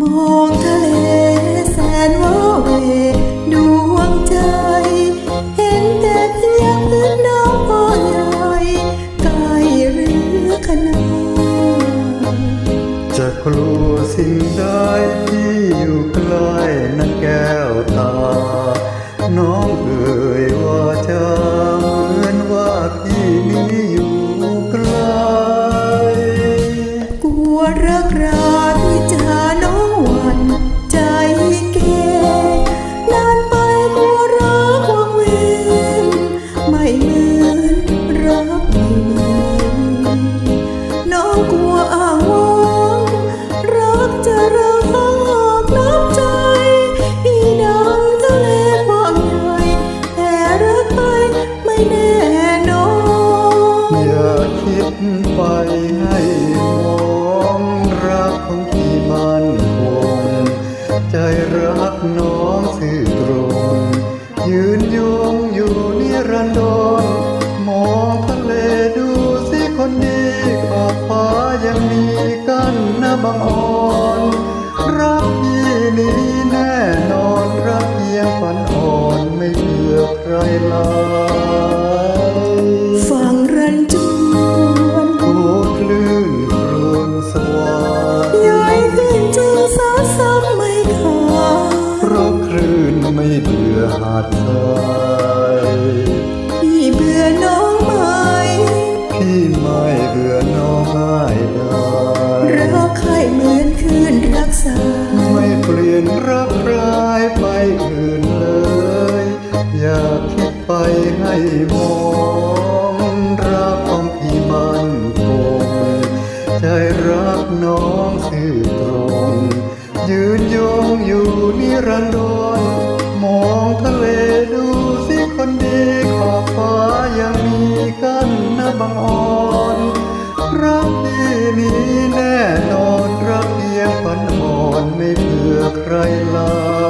มองทะเลแสนว่าเวดวงใจ เห็นแต่เพียงพื้นน้ำพอใหญ่ไกลหรือขนาดจะกลัวสิ่งใดที่อยู่ใกล้นั้นแก้วตา งอยู่นิรันดรมองทะเลดูสิคนดีขอบฟ้ายังมีกันนะบางอ่อนรักพี่นี้แน่นอนรักเพียงฝันอ่อนไม่เลือกใครหลายฟังรันจวนโอ้คลื่นครวนสวายย้อยขึ้นจึงสาซ้ำไม่ขาดเพราะคลื่นไม่เบื่อหาดทราย ษา ไม่เปลี่ยนรักรายไปอื่นเลย อย่าคิดไปให้มองรักของพี่มันคงใจรักน้องสื่อตรง ยืนยงอยู่นิรันดรมองทะเลดูสิคนดีขอบฟ้ายังมีกันนะบางอ่อนรักพี่นี้แน่นอน ไม่เพื่อใครหลา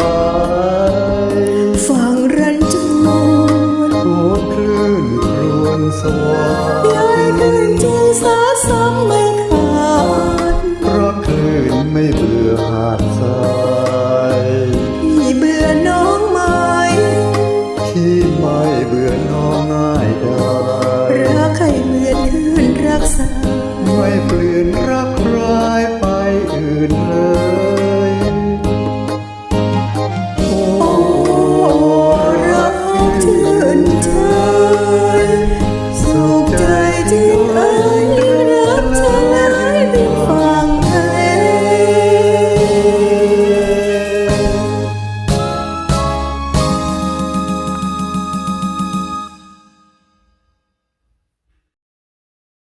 time.